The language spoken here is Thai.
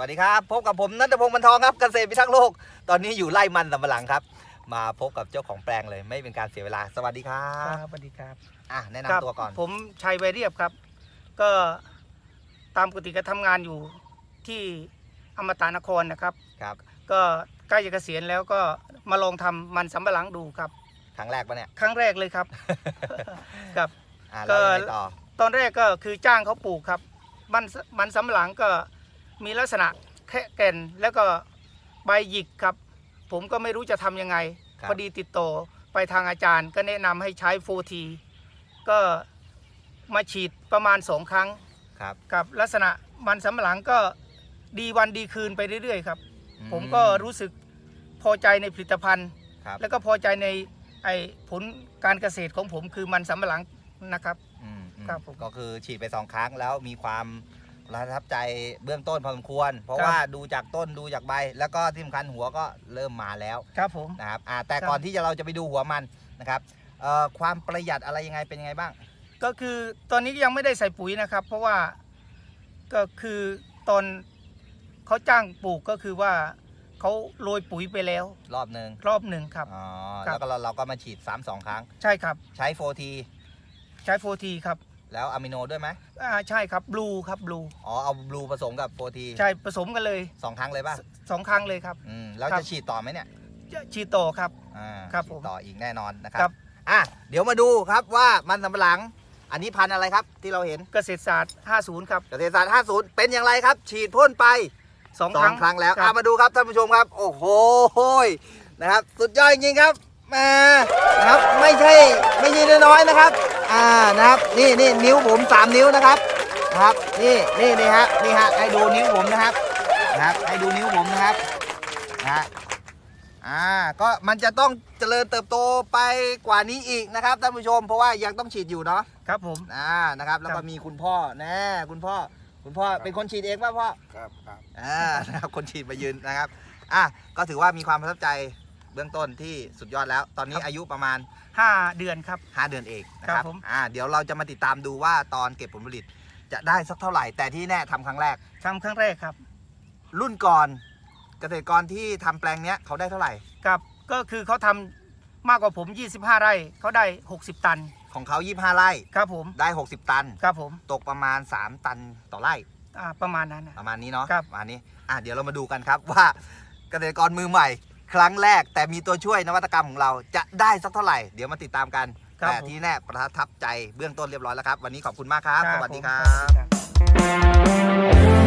วัสดีครับ พบกับผมนัทพงศ์บรรทองครับเกษตรพิทักษ์โลก ตอนนี้อยู่ไร่มันสำปะหลังครับ มาพบกับเจ้าของแปลงเลย ไม่เป็นการเสียเวลา สวัสดีครัครับบสวัสดีครับอะแนะครับนำตัวก่อน ผมชัยไวเรียบครับ ก็ตามปกติก็ทำงานอยู่ที่อมตะนครนะครับ ครับ ก็ใกล้จะเกษียณแล้วก็มาลองทำมันสำปะหลังดูครับ ครั้งแรกปะเนี่ย ครั้งแรกเลยครับ ครับ อะก็แล้วยังไงต่อ ตอนแรกก็คือจ้างเขาปลูกครับ มันมันสำปะหลังก็ มีลักษณะแค่แก่นแล้วก็ใบหยิกครับ ผมก็ไม่รู้จะทำยังไง ครับ พอดีติดต่อไปทางอาจารย์ ก็แนะนำให้ใช้โฟทีก็มาฉีดประมาณสองครั้ง ครับกับลักษณะมันสำปะหลังก็ดีวันดีคืนไปเรื่อยๆครับ อืผมก็รู้สึกพอใจในผลิตภัณฑ์ ครับแล้วก็พอใจในไอ้ผลการเกษตรของผมคือมันสำปะหลังนะครับ อืมอืมครับผม ก็คือฉีดไปสองครั้งแล้วมีความ ประทับใจเบื้องต้นพอสมควร เพราะครับว่าดูจากต้นดูจากใบ แล้วก็ที่สำคัญหัวก็เริ่มมาแล้วครับผมนะครับอ่าแต่ครับก่อนที่จะเราจะไปดูหัวมันนะครับเอ่อความประหยัดอะไรยังไงเป็นยังไงบ้าง ก็คือตอนนี้ยังไม่ได้ใส่ปุ๋ยนะครับ เพราะว่าก็คือตอนเขาจ้างปลูกก็คือว่าเขาโรยปุ๋ยไปแล้ว รอบหนึ่งรอบหนึ่งครับ อ๋อ ครับ แล้วก็เราเราก็มาฉีด3 2 ครั้ง ใช่ครับ ใช้โฟทีใช้โฟทีครับ แล้วอะมิโนด้วยไหมอ่าใช่ครับบลูครับบลูอ๋อเอาบลูผสมกับโฟทีใช่ผสมกันเลยสองครั้งเลยป่ะสสองครั้งเลยครับอืมแล้วครัจะบฉีดต่อไหมเนี่ยจะชีโตครับอ่าครับฉีผดมต่ออีกแน่นอนนะครัครับบอะเดี๋ยวมาดูครับว่ามันสำปะหลังอันนี้พันธุ์อะไรครับที่เราเห็นเกษตรศาสตร์ 50 ครับเกษตรศาสตร์ 50 เป็นอย่างไรครับ ฉีดพ่นไปสองสอครั้งงครั้งแล้วครัอะบมาดูครับท่านผู้ชมครับ โอ้โหนะครับ สุดยอดจริงๆครับแห มานะครับไม่ใช่ไม่ใช่น้อยๆนะครับ อ่านะครับนี่นี่นิ้วผมสามนิ้วนะครับนะครับนี่นี่นี่ฮะนี่ฮะให้ดูนิ้วผมนะครับนะครับให้ดูนิ้วผมนะครับนะฮะอ่าก็มันจะต้องเจริญเติบโตไปกว่านี้อีกนะครับท่านผู้ชม เพราะว่ายังต้องฉีดอยู่เนาะครับผมอ่านะครับ แล้วก็ครับมีคุณพ่อแน่คุณพ่อคุณพ่อเป็นคนฉีดเองป่ะพ่อครับครับอ่านะครับคนฉีดมายืนนะครับอะก็ถือว่ามีความประทับใจเบื้องต้นที่สุดยอดแล้ว ตอนนี้อายุประมาณ 5 เดือนครับ 5 เดือนเองนะคครัรับบผม อ่าเดี๋ยวเราจะมาติดตามดูว่าตอนเก็บผลผลิตจะได้สักเท่าไหร่ แต่ที่แน่ทำครั้งแรก ทำครั้งแรกครับ รุ่นก่อนเกษตรกรที่ทำแปลงเนี้ยเขาได้เท่าไหร่กับก็คือเขาทำมากกว่าผม 25 ไร่เขาได้ 60 ตันของเขา25ไร่ครับผมได้ 60 ตัน ครับผมตกประมาณ 3 ตันต่อไร่ อ่าประมาณนั้นนะ ประมาณนี้เนาะครับ ประมาณนี้อะเดี๋ยวเรามาดูกันครับว่าเกษตรกรมือใหม่ ครั้งแรกแต่มีตัวช่วยนวัตกรรมของเราจะได้สักเท่าไหร่ เดี๋ยวมาติดตามกัน ครับแต่ผม ที่แน่ประทับใจเบื้องต้นเรียบร้อยแล้วครับ วันนี้ขอบคุณมากครับ สวัสดีครัผมสวัสบดีครับ